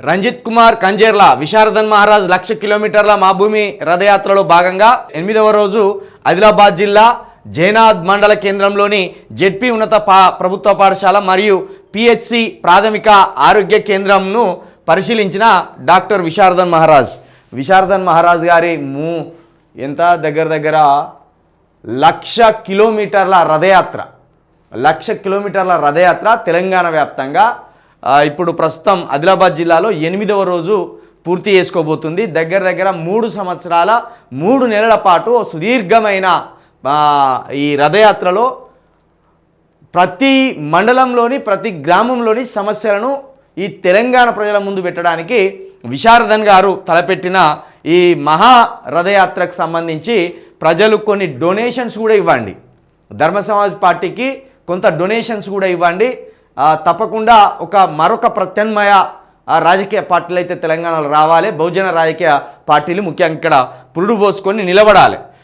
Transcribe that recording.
రంజిత్ కుమార్ కంజేర్ల విశారదన్ మహారాజ్ లక్ష కిలోమీటర్ల మా భూమి రథయాత్రలో భాగంగా ఎనిమిదవ రోజు ఆదిలాబాద్ జిల్లా జైనాద్ మండల కేంద్రంలోని జెడ్పీ ఉన్నత పా ప్రభుత్వ పాఠశాల మరియు పిహెచ్సి ప్రాథమిక ఆరోగ్య కేంద్రంను పరిశీలించిన డాక్టర్ విశారదన్ మహారాజ్. విశారదన్ మహారాజ్ గారి మూ ఎంత దగ్గర దగ్గర లక్ష కిలోమీటర్ల రథయాత్ర. లక్ష కిలోమీటర్ల రథయాత్ర తెలంగాణ వ్యాప్తంగా ఇప్పుడు ప్రస్తుతం ఆదిలాబాద్ జిల్లాలో ఎనిమిదవ రోజు పూర్తి చేసుకోబోతుంది. దగ్గర దగ్గర మూడు సంవత్సరాల మూడు నెలల పాటు సుదీర్ఘమైన ఈ రథయాత్రలో ప్రతి మండలంలోని ప్రతి గ్రామంలోని సమస్యలను ఈ తెలంగాణ ప్రజల ముందు పెట్టడానికి విశారదన్ గారు తలపెట్టిన ఈ మహా రథయాత్రకు సంబంధించి ప్రజలు కొన్ని డొనేషన్స్ కూడా ఇవ్వండి. ధర్మ సమాజ్ పార్టీకి కొంత డొనేషన్స్ కూడా ఇవ్వండి. తప్పకుండా ఒక మరొక ప్రత్యామ్నాయ రాజకీయ పార్టీలు అయితే తెలంగాణలో రావాలి. బహుజన రాజకీయ పార్టీలు ముఖ్యంగా ఇక్కడ పురుడు పోసుకొని నిలబడాలి.